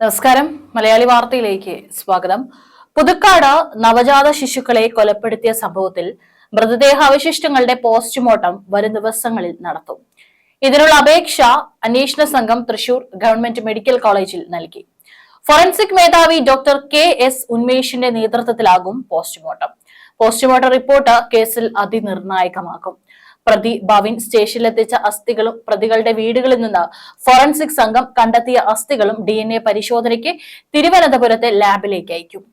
നമസ്കാരം. മലയാളി വാർത്തയിലേക്ക് സ്വാഗതം. പുതുക്കാട് നവജാത ശിശുക്കളെ കൊലപ്പെടുത്തിയ സംഭവത്തിൽ മൃതദേഹാവശിഷ്ടങ്ങളുടെ പോസ്റ്റ്മോർട്ടം വരും ദിവസങ്ങളിൽ നടത്തും. ഇതിനുള്ള അപേക്ഷ അന്വേഷണ സംഘം തൃശൂർ ഗവൺമെന്റ് മെഡിക്കൽ കോളേജിൽ നൽകി. ഫോറൻസിക് മേധാവി ഡോക്ടർ കെ എസ് ഉന്മേഷിന്റെ നേതൃത്വത്തിലാകും പോസ്റ്റ്മോർട്ടം. പോസ്റ്റ്മോർട്ടം റിപ്പോർട്ട് കേസിൽ അതിനിർണായകമാക്കും പ്രതി ഭവിൻ സ്റ്റേഷനിലെത്തിച്ച അസ്ഥികളും പ്രതികളുടെ വീടുകളിൽ നിന്ന് ഫോറൻസിക് സംഘം കണ്ടെത്തിയ അസ്ഥികളും ഡി പരിശോധനയ്ക്ക് തിരുവനന്തപുരത്തെ ലാബിലേക്ക് അയക്കും.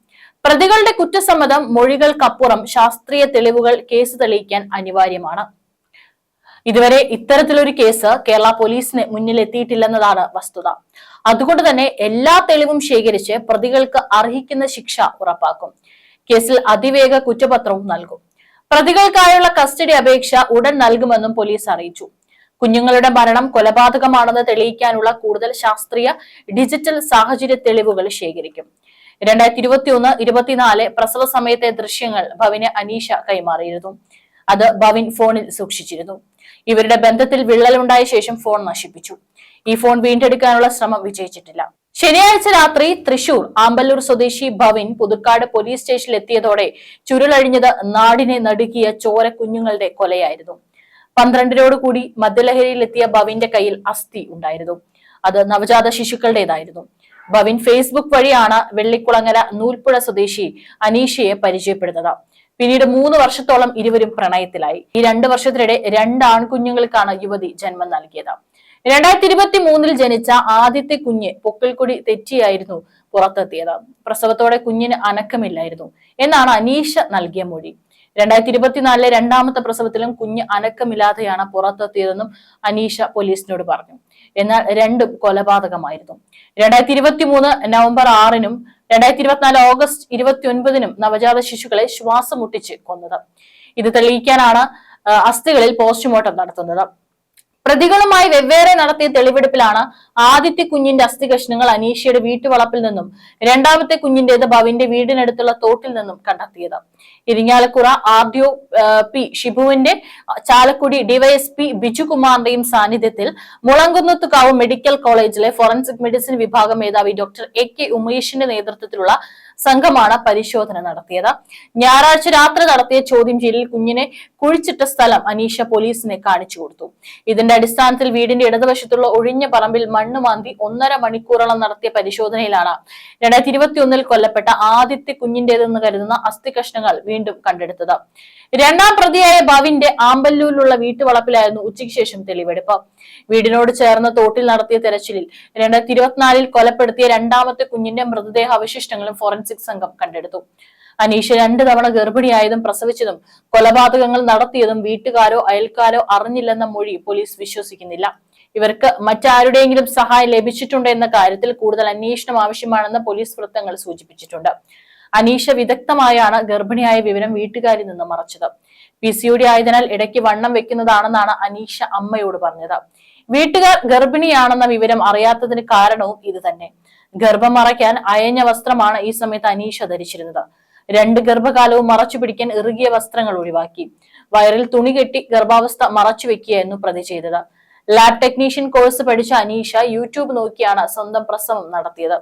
പ്രതികളുടെ കുറ്റസമ്മതം മൊഴികൾക്കപ്പുറം ശാസ്ത്രീയ തെളിവുകൾ കേസ് തെളിയിക്കാൻ അനിവാര്യമാണ്. ഇതുവരെ ഇത്തരത്തിലൊരു കേസ് കേരള പോലീസിന് മുന്നിലെത്തിയിട്ടില്ലെന്നതാണ് വസ്തുത. അതുകൊണ്ട് തന്നെ എല്ലാ തെളിവും ശേഖരിച്ച് പ്രതികൾക്ക് അർഹിക്കുന്ന ശിക്ഷ ഉറപ്പാക്കും. കേസിൽ അതിവേഗ കുറ്റപത്രവും നൽകും. പ്രതികൾക്കായുള്ള കസ്റ്റഡി അപേക്ഷ ഉടൻ നൽകുമെന്നും പോലീസ് അറിയിച്ചു. കുഞ്ഞുങ്ങളുടെ മരണം കൊലപാതകമാണെന്ന് തെളിയിക്കാനുള്ള കൂടുതൽ ശാസ്ത്രീയ ഡിജിറ്റൽ സാഹചര്യ തെളിവുകൾ ശേഖരിക്കും. രണ്ടായിരത്തി ഇരുപത്തി ഒന്ന് ഇരുപത്തിനാല് പ്രസവ സമയത്തെ ദൃശ്യങ്ങൾ ഭവിന് അനീഷ കൈമാറിയിരുന്നു. അത് ഭവിൻ ഫോണിൽ സൂക്ഷിച്ചിരുന്നു. ഇവരുടെ ബന്ധത്തിൽ വിള്ളലുണ്ടായ ശേഷം ഫോൺ നശിപ്പിച്ചു. ഈ ഫോൺ വീണ്ടെടുക്കാനുള്ള ശ്രമം വിജയിച്ചിട്ടില്ല. ശനിയാഴ്ച രാത്രി തൃശൂർ ആമ്പല്ലൂർ സ്വദേശി ഭവിൻ പുതുക്കാട് പോലീസ് സ്റ്റേഷനിൽ എത്തിയതോടെ ചുരുളഴിഞ്ഞത് നാടിനെ നടുക്കിയ ചോര കുഞ്ഞുങ്ങളുടെ കൊലയായിരുന്നു. പന്ത്രണ്ടിനോടുകൂടി മദ്യലഹരിയിലെത്തിയ ഭവിന്റെ കയ്യിൽ അസ്ഥി ഉണ്ടായിരുന്നു. അത് നവജാത ശിശുക്കളുടേതായിരുന്നു. ഭവിൻ ഫേസ്ബുക്ക് വഴിയാണ് വെള്ളിക്കുളങ്ങര നൂൽപ്പുഴ സ്വദേശി അനീഷയെ പരിചയപ്പെടുന്നത്. പിന്നീട് മൂന്ന് വർഷത്തോളം ഇരുവരും പ്രണയത്തിലായി. ഈ രണ്ട് വർഷത്തിനിടെ രണ്ട് ആൺകുഞ്ഞുങ്ങൾക്കാണ് യുവതി ജന്മം നൽകിയത്. രണ്ടായിരത്തി ഇരുപത്തി മൂന്നിൽ ജനിച്ച ആദ്യത്തെ കുഞ്ഞ് പൊക്കിൾക്കൊടി തെറ്റിയായിരുന്നു പുറത്തെത്തിയത്. പ്രസവത്തോടെ കുഞ്ഞിന് അനക്കമില്ലായിരുന്നു. എന്നാണ് അനീഷ നൽകിയ മൊഴി. രണ്ടായിരത്തി ഇരുപത്തിനാലിലെ രണ്ടാമത്തെ പ്രസവത്തിലും കുഞ്ഞ് അനക്കമില്ലാതെയാണ് പുറത്തെത്തിയതെന്നും അനീഷ പോലീസിനോട് പറഞ്ഞു. എന്നാൽ രണ്ടും കൊലപാതകമായിരുന്നു. രണ്ടായിരത്തി ഇരുപത്തി മൂന്ന് നവംബർ ആറിനും രണ്ടായിരത്തി ഇരുപത്തിനാല് ഓഗസ്റ്റ് ഇരുപത്തി ഒൻപതിനും നവജാത ശിശുക്കളെ ശ്വാസം മുട്ടിച്ച് കൊന്നത്. ഇത് തെളിയിക്കാനാണ് അസ്ഥികളിൽ പോസ്റ്റ്മോർട്ടം നടത്തുന്നത്. പ്രതികളുമായി വെവ്വേറെ നടത്തിയ തെളിവെടുപ്പിലാണ് ആദ്യത്തെ കുഞ്ഞിന്റെ അസ്ഥി കഷ്ണങ്ങൾ അനീഷയുടെ വീട്ടുവളപ്പിൽ നിന്നും രണ്ടാമത്തെ കുഞ്ഞിന്റേത് ഭവിന്റെ വീടിനടുത്തുള്ള തോട്ടിൽ നിന്നും കണ്ടെത്തിയത്. ഇരിങ്ങാലക്കുറ ആർ ഡി പി ഷിബുവിന്റെ ചാലക്കുടി ഡിവൈഎസ്പി ബിജുകുമാറിന്റെയും സാന്നിധ്യത്തിൽ മുളങ്കുന്നത്തുകാവ് മെഡിക്കൽ കോളേജിലെ ഫോറൻസിക് മെഡിസിൻ വിഭാഗം മേധാവി ഡോക്ടർ എ കെ ഉമേഷിന്റെ നേതൃത്വത്തിലുള്ള സംഘമാണ് പരിശോധന നടത്തിയത്. ഞായറാഴ്ച രാത്രി നടത്തിയ ചോദ്യം ചെയ്യലിൽ കുഞ്ഞിനെ കുഴിച്ചിട്ട സ്ഥലം അനീഷ പോലീസിനെ കാണിച്ചു കൊടുത്തു. ഇതിന്റെ അടിസ്ഥാനത്തിൽ വീടിന്റെ ഇടതുവശത്തുള്ള ഒഴിഞ്ഞ പറമ്പിൽ മണ്ണ് മാന്തി ഒന്നര മണിക്കൂറോളം നടത്തിയ പരിശോധനയിലാണ്. രണ്ടായിരത്തി ഇരുപത്തി ഒന്നിൽ കൊല്ലപ്പെട്ട ആദ്യത്തെ കുഞ്ഞിന്റേതെന്ന് കരുതുന്ന അസ്ഥി കഷ്ണങ്ങൾ വീണ്ടും കണ്ടെടുത്തത്. രണ്ടാം പ്രതിയായ ഭവിന്റെ ആമ്പല്ലൂരിലുള്ള വീട്ടുവളപ്പിലായിരുന്നു ഉച്ചയ്ക്ക് ശേഷം തെളിവെടുപ്പ്. വീടിനോട് ചേർന്ന തോട്ടിൽ നടത്തിയ തെരച്ചിലിൽ രണ്ടായിരത്തി ഇരുപത്തിനാലിൽ കൊലപ്പെടുത്തിയ രണ്ടാമത്തെ കുഞ്ഞിന്റെ മൃതദേഹ അവശിഷ്ടങ്ങളും ഫോറൻസിക് സംഘം കണ്ടെടുത്തു. അനീഷ രണ്ടു തവണ ഗർഭിണിയായതും പ്രസവിച്ചതും കൊലപാതകങ്ങൾ നടത്തിയതും വീട്ടുകാരോ അയൽക്കാരോ അറിഞ്ഞില്ലെന്ന മൊഴി പോലീസ് വിശ്വസിക്കുന്നില്ല. ഇവർക്ക് മറ്റാരുടെയെങ്കിലും സഹായം ലഭിച്ചിട്ടുണ്ടോ എന്ന കാര്യത്തിൽ കൂടുതൽ അന്വേഷണം ആവശ്യമാണെന്ന് പോലീസ് വൃത്തങ്ങൾ സൂചിപ്പിച്ചിട്ടുണ്ട്. അനീഷ വിദഗ്ധമായാണ് ഗർഭിണിയായ വിവരം വീട്ടുകാരിൽ നിന്ന് മറച്ചത്. പി സി യുഡി ആയതിനാൽ ഇടയ്ക്ക് വണ്ണം വെക്കുന്നതാണെന്നാണ് അനീഷ അമ്മയോട് പറഞ്ഞത്. വീട്ടുകാർ ഗർഭിണിയാണെന്ന വിവരം അറിയാത്തതിന് കാരണവും ഇത് തന്നെ ഗർഭം മറയ്ക്കാൻ അയഞ്ഞ വസ്ത്രമാണ് ഈ സമയത്ത് അനീഷ ധരിച്ചിരുന്നത്. രണ്ട് ഗർഭകാലവും മറച്ചു പിടിക്കാൻ ഇറുകിയ വസ്ത്രങ്ങൾ ഒഴിവാക്കി. വയറിൽ തുണി കെട്ടി ഗർഭാവസ്ഥ മറച്ചു വെക്കുകയായിരുന്നു പ്രതി ചെയ്തത്. ലാബ് ടെക്നീഷ്യൻ കോഴ്സ് പഠിച്ച അനീഷ യൂട്യൂബ് നോക്കിയാണ് സ്വന്തം പ്രസവം നടത്തിയത്.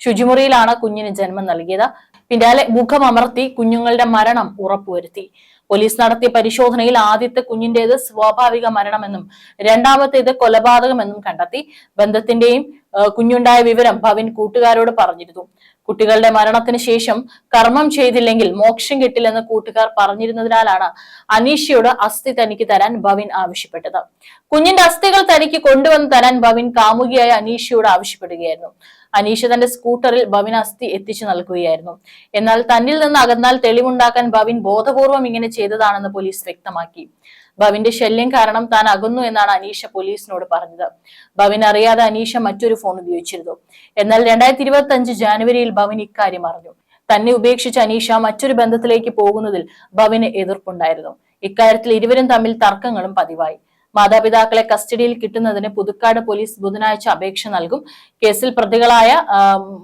ശുചിമുറിയിലാണ് കുഞ്ഞിന് ജന്മം നൽകിയത്. പിന്നാലെ മുഖം അമർത്തി കുഞ്ഞുങ്ങളുടെ മരണം ഉറപ്പുവരുത്തി. പോലീസ് നടത്തിയ പരിശോധനയിൽ ആദ്യത്തെ കുഞ്ഞിന്റേത് സ്വാഭാവിക മരണമെന്നും രണ്ടാമത്തേത് കൊലപാതകമെന്നും കണ്ടെത്തി. ബന്ധത്തിന്റെയും കുഞ്ഞുണ്ടായ വിവരം ഭവിൻ കൂട്ടുകാരോട് പറഞ്ഞിരുന്നു. കുട്ടികളുടെ മരണത്തിന് ശേഷം കർമ്മം ചെയ്തില്ലെങ്കിൽ മോക്ഷം കിട്ടില്ലെന്ന് കൂട്ടുകാർ പറഞ്ഞിരുന്നതിനാലാണ് അനീഷയോട് അസ്ഥി തനിക്ക് തരാൻ ഭവിൻ ആവശ്യപ്പെട്ടത്. കുഞ്ഞിന്റെ അസ്ഥികൾ തനിക്ക് കൊണ്ടുവന്ന് തരാൻ ഭവിൻ കാമുകിയായ അനീഷയോട് ആവശ്യപ്പെടുകയായിരുന്നു. അനീഷ തന്റെ സ്കൂട്ടറിൽ ഭവിൻ അസ്ഥി എത്തിച്ചു നൽകുകയായിരുന്നു. എന്നാൽ തന്നിൽ നിന്ന് അകന്നാൽ തെളിവുണ്ടാക്കാൻ ഭവിൻ ബോധപൂർവം ഇങ്ങനെ ചെയ്തതാണെന്ന് പോലീസ് വ്യക്തമാക്കി. ഭവിന്റെ ശല്യം കാരണം താൻ അകന്നു എന്നാണ് അനീഷ പോലീസിനോട് പറഞ്ഞത്. ഭവിൻ അറിയാതെ അനീഷ മറ്റൊരു ഫോൺ ഉപയോഗിച്ചിരുന്നു. എന്നാൽ രണ്ടായിരത്തി ഇരുപത്തി അഞ്ച് ജാനുവരിയിൽ ഭവിൻ ഇക്കാര്യം അറിഞ്ഞു. തന്നെ ഉപേക്ഷിച്ച അനീഷ മറ്റൊരു ബന്ധത്തിലേക്ക് പോകുന്നതിൽ ഭവിന് എതിർപ്പുണ്ടായിരുന്നു. ഇക്കാര്യത്തിൽ ഇരുവരും തമ്മിൽ തർക്കങ്ങളും പതിവായി. മാതാപിതാക്കളെ കസ്റ്റഡിയിൽ കിട്ടുന്നതിന് പുതുക്കാട് പോലീസ് ബുധനാഴ്ച അപേക്ഷ നൽകും. കേസിൽ പ്രതികളായ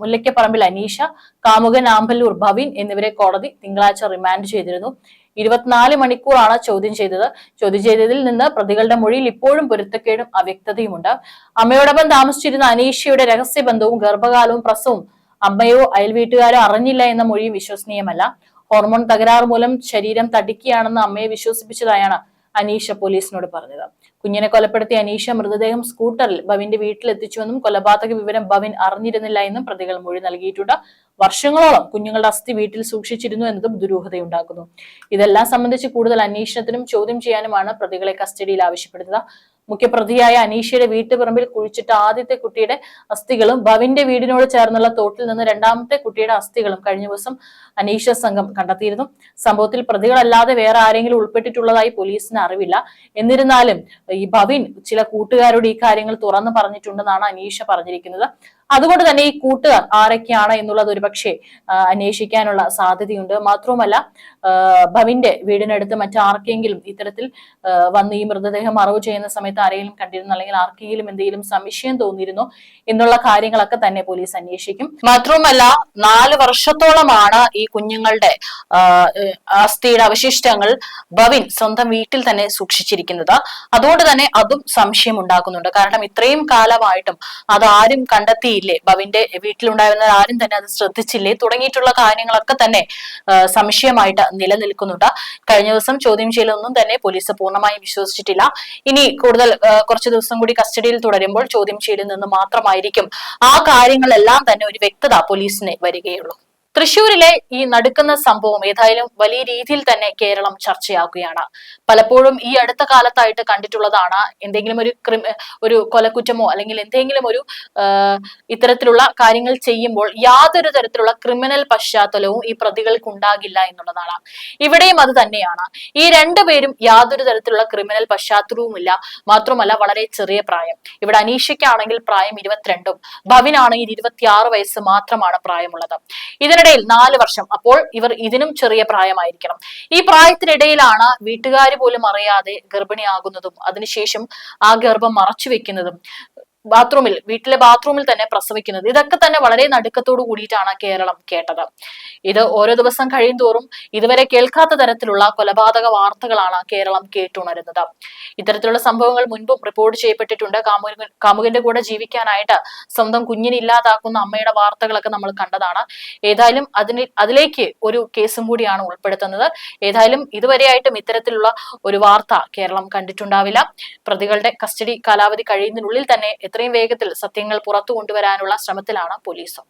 മുല്ലയ്ക്കപ്പറമ്പിൽ അനീഷ കാമുകൻ ആമ്പല്ലൂർ ഭവിൻ എന്നിവരെ കോടതി തിങ്കളാഴ്ച റിമാൻഡ് ചെയ്തിരുന്നു. ഇരുപത്തിനാല് മണിക്കൂറാണ് ചോദ്യം ചെയ്തത്. ചോദ്യം ചെയ്തതിൽ നിന്ന് പ്രതികളുടെ മൊഴിയിൽ ഇപ്പോഴും പൊരുത്തക്കേടും അവ്യക്തതയുമുണ്ട്. അമ്മയോടൊപ്പം താമസിച്ചിരുന്ന അനീഷയുടെ രഹസ്യബന്ധവും ഗർഭകാലവും പ്രസവും അമ്മയോ അയൽവീട്ടുകാരോ അറിഞ്ഞില്ല എന്ന മൊഴിയും വിശ്വസനീയമല്ല. ഹോർമോൺ തകരാറ് മൂലം ശരീരം തടിക്കുകയാണെന്ന് അമ്മയെ വിശ്വസിപ്പിച്ചതായാണ് അനീഷ പോലീസിനോട് പറഞ്ഞത്. കുഞ്ഞിനെ കൊലപ്പെടുത്തിയ അനീഷ മൃതദേഹം സ്കൂട്ടറിൽ ബവിന്റെ വീട്ടിലെത്തിച്ചുവെന്നും കൊലപാതക വിവരം ബവിൻ അറിഞ്ഞിരുന്നില്ല എന്നും പ്രതികൾ മൊഴി നൽകിയിട്ടുണ്ട്. വർഷങ്ങളോളം കുഞ്ഞുങ്ങളുടെ അസ്ഥി വീട്ടിൽ സൂക്ഷിച്ചിരുന്നു എന്നതും ദുരൂഹതയുണ്ടാക്കുന്നു. ഇതെല്ലാം സംബന്ധിച്ച് കൂടുതൽ അന്വേഷണത്തിനും ചോദ്യം ചെയ്യാനുമാണ് പ്രതികളെ കസ്റ്റഡിയിൽ ആവശ്യപ്പെടുന്നത്. മുഖ്യപ്രതിയായ അനീഷയുടെ വീട്ടുപറമ്പിൽ കുഴിച്ചിട്ട ആദ്യത്തെ കുട്ടിയുടെ അസ്ഥികളും ഭവിന്റെ വീടിനോട് ചേർന്നുള്ള തോട്ടിൽ നിന്ന് രണ്ടാമത്തെ കുട്ടിയുടെ അസ്ഥികളും കഴിഞ്ഞ ദിവസം അനീഷ സംഘം കണ്ടെത്തിയിരുന്നു. സംഭവത്തിൽ പ്രതികളല്ലാതെ വേറെ ആരെങ്കിലും ഉൾപ്പെട്ടിട്ടുള്ളതായി പോലീസിന് അറിവില്ല. എന്നിരുന്നാലും ഈ ഭവിൻ ചില കൂട്ടുകാരോട് ഈ കാര്യങ്ങൾ തുറന്നു പറഞ്ഞിട്ടുണ്ടെന്നാണ് അനീഷ പറഞ്ഞിരിക്കുന്നത്. അതുകൊണ്ട് തന്നെ ഈ കൂട്ടുകാർ ആരൊക്കെയാണ് എന്നുള്ളത് ഒരുപക്ഷെ അന്വേഷിക്കാനുള്ള സാധ്യതയുണ്ട്. മാത്രവുമല്ല ഭവിന്റെ വീടിനടുത്ത് മറ്റാർക്കെങ്കിലും ഇത്തരത്തിൽ വന്ന് ഈ മൃതദേഹം അറിവ് ചെയ്യുന്ന സമയത്ത് ആരെങ്കിലും കണ്ടിരുന്നു അല്ലെങ്കിൽ ആർക്കെങ്കിലും എന്തെങ്കിലും സംശയം തോന്നിയിരുന്നു എന്നുള്ള കാര്യങ്ങളൊക്കെ തന്നെ പോലീസ് അന്വേഷിക്കും. മാത്രവുമല്ല നാല് വർഷത്തോളമാണ് ഈ കുഞ്ഞുങ്ങളുടെ അസ്ഥിയുടെ അവശിഷ്ടങ്ങൾ ഭവിൻ സ്വന്തം വീട്ടിൽ തന്നെ സൂക്ഷിച്ചിരിക്കുന്നത്. അതുകൊണ്ട് തന്നെ അതും സംശയം ഉണ്ടാക്കുന്നുണ്ട്. കാരണം ഇത്രയും കാലമായിട്ടും അത് ആരും കണ്ടെത്തിയില്ലേ? ഭവിന്റെ വീട്ടിലുണ്ടായിരുന്ന ആരും തന്നെ അത് ശ്രദ്ധിച്ചില്ലേ? തുടങ്ങിയിട്ടുള്ള കാര്യങ്ങളൊക്കെ തന്നെ സംശയമായിട്ട് നിലനിൽക്കുന്നുണ്ട്. കഴിഞ്ഞ ദിവസം ചോദ്യം ചെയ്യലൊന്നും തന്നെ പോലീസ് പൂർണമായും വിശ്വസിച്ചിട്ടില്ല. ഇനി കൂടുതൽ കുറച്ച് ദിവസം കൂടി കസ്റ്റഡിയിൽ തുടരുമ്പോൾ ചോദ്യം ചെയ്യലിൽ നിന്ന് മാത്രമായിരിക്കും ആ കാര്യങ്ങളെല്ലാം തന്നെ ഒരു വ്യക്തത പോലീസിന് വരികയുള്ളൂ. തൃശൂരിലെ ഈ നടുക്കുന്ന സംഭവം ഏതായാലും വലിയ രീതിയിൽ തന്നെ കേരളം ചർച്ചയാക്കുകയാണ്. പലപ്പോഴും ഈ അടുത്ത കാലത്തായിട്ട് കണ്ടിട്ടുള്ളതാണ് എന്തെങ്കിലും ഒരു ക്രിമി ഒരു കൊലക്കുറ്റമോ അല്ലെങ്കിൽ എന്തെങ്കിലും ഒരു ഇത്തരത്തിലുള്ള കാര്യങ്ങൾ ചെയ്യുമ്പോൾ യാതൊരു തരത്തിലുള്ള ക്രിമിനൽ പശ്ചാത്തലവും ഈ പ്രതികൾക്ക് ഉണ്ടാകില്ല എന്നുള്ളതാണ്. ഇവിടെയും അത് തന്നെയാണ്. ഈ രണ്ടുപേരും യാതൊരു തരത്തിലുള്ള ക്രിമിനൽ പശ്ചാത്തലവുമില്ല. മാത്രമല്ല വളരെ ചെറിയ പ്രായം. ഇവിടെ അനീഷയ്ക്കാണെങ്കിൽ പ്രായം ഇരുപത്തിരണ്ടും ഭവിനാണെങ്കിൽ ഇരുപത്തിയാറ് വയസ്സ് മാത്രമാണ് പ്രായമുള്ളത്. ഇതിനിടയിൽ നാല് വർഷം. അപ്പോൾ ഇവർ ഇതിനും ചെറിയ പ്രായമായിരിക്കണം. ഈ പ്രായത്തിനിടയിലാണ് വീട്ടുകാർ പോലും അറിയാതെ ഗർഭിണിയാകുന്നതും അതിനുശേഷം ആ ഗർഭം മറച്ചു വെക്കുന്നതും. ബാത്റൂമിൽ വീട്ടിലെ ബാത്റൂമിൽ തന്നെ പ്രസവിക്കുന്നത്. ഇതൊക്കെ തന്നെ വളരെ നടുക്കത്തോടു കൂടിയിട്ടാണ് കേരളം കേട്ടത്. ഇത് ഓരോ ദിവസം കഴിയും തോറും ഇതുവരെ കേൾക്കാത്ത തരത്തിലുള്ള കൊലപാതക വാർത്തകളാണ് കേരളം കേട്ടുണരുന്നത്. ഇത്തരത്തിലുള്ള സംഭവങ്ങൾ മുൻപും റിപ്പോർട്ട് ചെയ്യപ്പെട്ടിട്ടുണ്ട്. കാമുകൻ കാമുകന്റെ കൂടെ ജീവിക്കാനായിട്ട് സ്വന്തം കുഞ്ഞിനെ ഇല്ലാതാക്കുന്ന അമ്മയുടെ വാർത്തകളൊക്കെ നമ്മൾ കണ്ടതാണ്. ഏതായാലും അതിന് അതിലേക്ക് ഒരു കേസും കൂടിയാണ് ഉൾപ്പെടുത്തുന്നത്. ഏതായാലും ഇതുവരെയായിട്ടും ഇത്തരത്തിലുള്ള ഒരു വാർത്ത കേരളം കണ്ടിട്ടുണ്ടാവില്ല. പ്രതികളുടെ കസ്റ്റഡി കാലാവധി കഴിയുന്നതിനുള്ളിൽ തന്നെ എത്രയും വേഗത്തിൽ സത്യങ്ങൾ പുറത്തു കൊണ്ടുവരാനുള്ള ശ്രമത്തിലാണ് പോലീസും